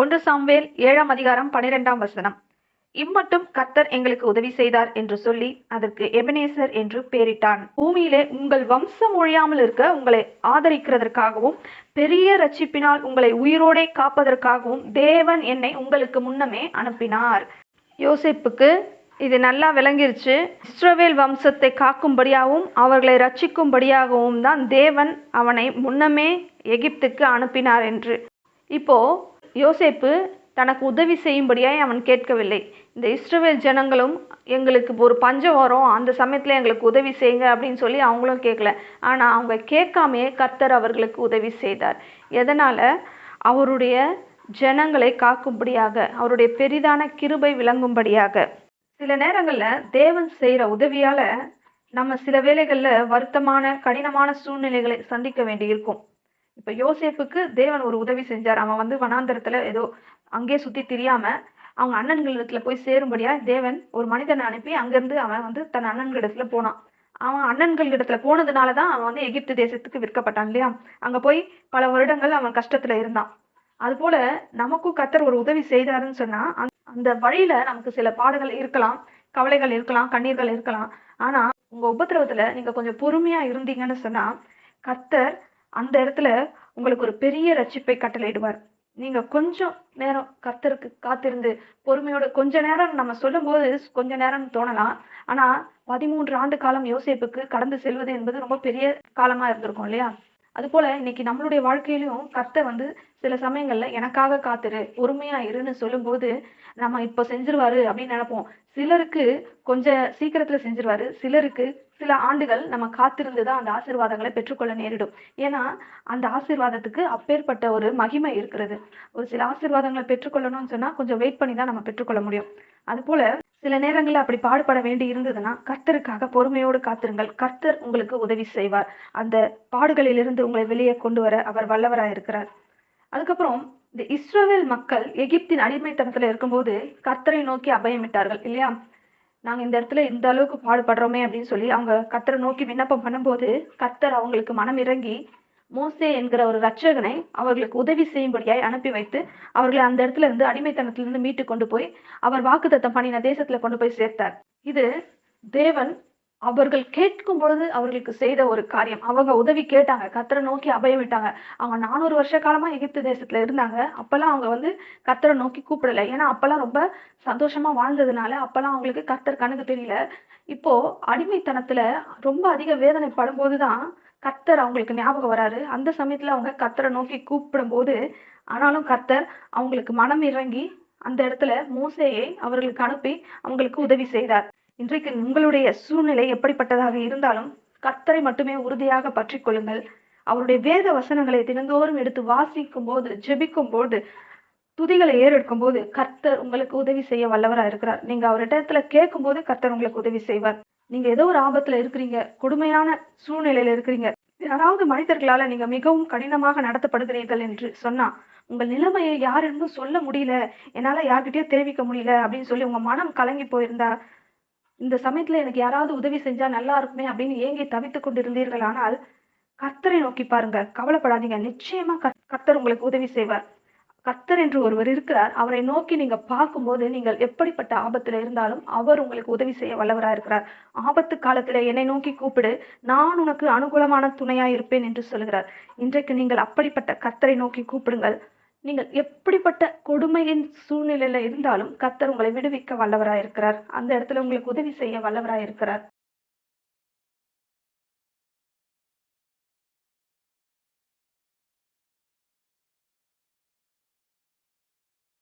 ஒன்று சாம்வேல் ஏழாம் அதிகாரம் பனிரெண்டாம் வசனம். இம்மட்டும் கர்த்தர் எங்களுக்கு உதவி செய்தார் என்று சொல்லி அதற்கு எபனேசர் என்று பெயரிட்டான். பூமியிலே உங்கள் வம்சம் ஒழியாமல் இருக்க உங்களை ஆதரிக்கிறதற்காகவும் பெரிய ரட்சிப்பினால் உங்களை உயிரோடே காப்பதற்காகவும் தேவன் என்னை உங்களுக்கு முன்னமே அனுப்பினார். யோசிப்புக்கு இது நல்லா விளங்கிருச்சு. இஸ்ரவேல் வம்சத்தை காக்கும்படியாகவும் அவர்களை ரட்சிக்கும்படியாகவும் தான் தேவன் அவனை முன்னமே எகிப்துக்கு அனுப்பினார் என்று. இப்போ யோசேப்பு தனக்கு உதவி செய்யும்படியாய் அவன் கேட்கவில்லை. இந்த இஸ்ரவேல் ஜனங்களும் எங்களுக்கு ஒரு பஞ்சம் வரும் அந்த சமயத்தில் எங்களுக்கு உதவி செய்யுங்க அப்படின்னு சொல்லி அவங்களும் கேட்கல ஆனால் அவங்க கேட்காமையே கர்த்தர் அவர்களுக்கு உதவி செய்தார். எதனால்? அவருடைய ஜனங்களை காக்கும்படியாக அவருடைய பெரிதான கிருபை விளங்கும்படியாக. சில நேரங்களில் தேவன் செய்கிற உதவியால் நம்ம சில வேளைகளில் வருத்தமான கடினமான சூழ்நிலைகளை சந்திக்க வேண்டியிருக்கும். இப்போ யோசேஃபுக்கு தேவன் ஒரு உதவி செஞ்சார். அவன் வந்து வனாந்தரத்துல ஏதோ அங்கேயே சுற்றி தெரியாம அவங்க அண்ணன்களிடத்துல போய் சேரும்படியா தேவன் ஒரு மனிதனை அனுப்பி அங்கேருந்து அவன் வந்து தன் அண்ணன்களிடத்துல போனான். அவன் அண்ணன்கள் இடத்துல போனதுனால தான் அவன் வந்து எகிப்து தேசத்துக்கு விற்கப்பட்டான் இல்லையா? அங்கே போய் பல வருடங்கள் அவன் கஷ்டத்துல இருந்தான். அதுபோல நமக்கும் கத்தர் ஒரு உதவி செய்தாருன்னு சொன்னா அந்த- அந்த வழியில நமக்கு சில பாடுகள் இருக்கலாம் கவலைகள் இருக்கலாம் கண்ணீர்கள் இருக்கலாம். ஆனா உங்க உபத்திரவத்துல நீங்க கொஞ்சம் பொறுமையா இருந்தீங்கன்னு சொன்னா கத்தர் அந்த இடத்துல உங்களுக்கு ஒரு பெரிய ரட்சிப்பை கட்டளையிடுவார். நீங்க கொஞ்சம் நேரம் கர்த்தருக்கு காத்திருந்து பொறுமையோட கொஞ்ச நேரம் நம்ம சொல்லும்போது கொஞ்ச நேரம் தோணலாம். ஆனா பதிமூன்று ஆண்டு காலம் யோசிப்புக்கு கடந்து செல்வது என்பது ரொம்ப பெரிய காலமா இருந்திருக்கும் இல்லையா? அதுபோல இன்னைக்கு நம்மளுடைய வாழ்க்கையிலும் கர்த்தர் வந்து சில சமயங்கள்ல எனக்காக காத்துரு பொறுமையா இருன்னு சொல்லும்போது நம்ம இப்போ செஞ்சிருவாரு அப்படின்னு நினைப்போம். சிலருக்கு கொஞ்சம் சீக்கிரத்துல செஞ்சிருவாரு சிலருக்கு சில ஆண்டுகள் நம்ம காத்திருந்து தான் அந்த ஆசீர்வாதங்களை பெற்றுக்கொள்ள நேரிடும். ஏன்னா அந்த ஆசீர்வாதத்துக்கு அப்பேற்பட்ட ஒரு மகிமை இருக்கிறது. ஒரு சில ஆசீர்வாதங்களை பெற்றுக்கொள்ளணும்னு சொன்னா கொஞ்சம் வெயிட் பண்ணி தான் நம்ம பெற்றுக்கொள்ள முடியும். அதுபோல சில நேரங்களில் அப்படி பாடுபட வேண்டி இருந்ததுன்னா கர்த்தருக்காக பொறுமையோடு காத்திருங்கள். கர்த்தர் உங்களுக்கு உதவி செய்வார். அந்த பாடுகளிலிருந்து உங்களை வெளியே கொண்டு வர அவர் வல்லவராக இருக்கிறார். அதுக்கப்புறம் இந்த இஸ்ரோவேல் மக்கள் எகிப்தின் அடிமைத்தனத்தில் இருக்கும்போது கர்த்தரை நோக்கி அபயமிட்டார்கள் இல்லையா? நாங்கள் இந்த இடத்துல இந்த அளவுக்கு பாடுபடுறோமே அப்படின்னு சொல்லி அவங்க கர்த்தரை நோக்கி விண்ணப்பம் பண்ணும்போது கர்த்தர் அவங்களுக்கு மனம் இறங்கி மோசே என்கிற ஒரு ரட்சகனை அவர்களுக்கு உதவி செய்யும்படியாய் அனுப்பி வைத்து அவர்களை அந்த இடத்துல இருந்து அடிமைத்தனத்திலிருந்து மீட்டு கொண்டு போய் அவர் வாக்குத்தத்தம் பண்ணின தேசத்துல கொண்டு போய் சேர்த்தார். இது தேவன் அவர்கள் கேட்கும் பொழுது அவர்களுக்கு செய்த ஒரு காரியம். அவங்க உதவி கேட்டாங்க. கத்தரை நோக்கி அபயம் விட்டாங்க. அவங்க நானூறு வருஷ காலமா எகிப்து தேசத்துல இருந்தாங்க. அப்பெல்லாம் அவங்க வந்து கத்தரை நோக்கி கூப்பிடல. ஏன்னா அப்பெல்லாம் ரொம்ப சந்தோஷமா வாழ்ந்ததுனால அப்பெல்லாம் அவங்களுக்கு கத்தர் கணக்கு தெரியல. இப்போ அடிமைத்தனத்துல ரொம்ப அதிக வேதனை படும்போதுதான் கர்த்தர் அவங்களுக்கு ஞாபகம் வராரு. அந்த சமயத்துல அவங்க கர்த்தரை நோக்கி கூப்பிடும் போது ஆனாலும் கர்த்தர் அவங்களுக்கு மனம் இறங்கி அந்த இடத்துல மோசையை அவர்களுக்கு அனுப்பி அவங்களுக்கு உதவி செய்தார். இன்றைக்கு உங்களுடைய சூழ்நிலை எப்படிப்பட்டதாக இருந்தாலும் கர்த்தரை மட்டுமே உறுதியாக பற்றி கொள்ளுங்கள். அவருடைய வேத வசனங்களை தினந்தோறும் எடுத்து வாசிக்கும் போது ஜெபிக்கும் போது துதிகளை ஏறெடுக்கும் போது கர்த்தர் உங்களுக்கு உதவி செய்ய வல்லவராக இருக்கிறார். நீங்க அவரிடத்துல கேட்கும் போது கர்த்தர் உங்களுக்கு உதவி செய்வார். நீங்க ஏதோ ஒரு ஆபத்துல இருக்கிறீங்க கொடுமையான சூழ்நிலையில இருக்கிறீங்க. யாராவது மனிதர்களால நீங்க மிகவும் கடினமாக நடத்தப்படுகிறீர்கள் என்று சொன்னா உங்கள் நிலைமையை யாருன்னு சொல்ல முடியல என்னால யார்கிட்டயோ தெரிவிக்க முடியல அப்படின்னு சொல்லி உங்க மனம் கலங்கி போயிருந்தா இந்த சமயத்துல எனக்கு யாராவது உதவி செஞ்சா நல்லா இருக்குமே அப்படின்னு ஏங்கி தவித்துக் கொண்டிருந்தீர்கள். ஆனால் கர்த்தரை நோக்கி பாருங்க கவலைப்படாதீங்க. நிச்சயமா கர்த்தர் உங்களுக்கு உதவி செய்வார். கர்த்தர் என்று ஒருவர் இருக்கிறார். அவரை நோக்கி நீங்க பார்க்கும்போது நீங்கள் எப்படிப்பட்ட ஆபத்துல இருந்தாலும் அவர் உங்களுக்கு உதவி செய்ய வல்லவராக இருக்கிறார். ஆபத்து காலத்துல என்னை நோக்கி கூப்பிடு. நான் உனக்கு அனுகூலமான துணையா இருப்பேன் என்று சொல்கிறார். இன்றைக்கு நீங்கள் அப்படிப்பட்ட கர்த்தரை நோக்கி கூப்பிடுங்கள். நீங்கள் எப்படிப்பட்ட கொடுமையின் சூழ்நிலையில இருந்தாலும் கர்த்தர் உங்களை விடுவிக்க வல்லவராய் இருக்கிறார். அந்த இடத்துல உங்களுக்கு உதவி செய்ய வல்லவராயிருக்கிறார்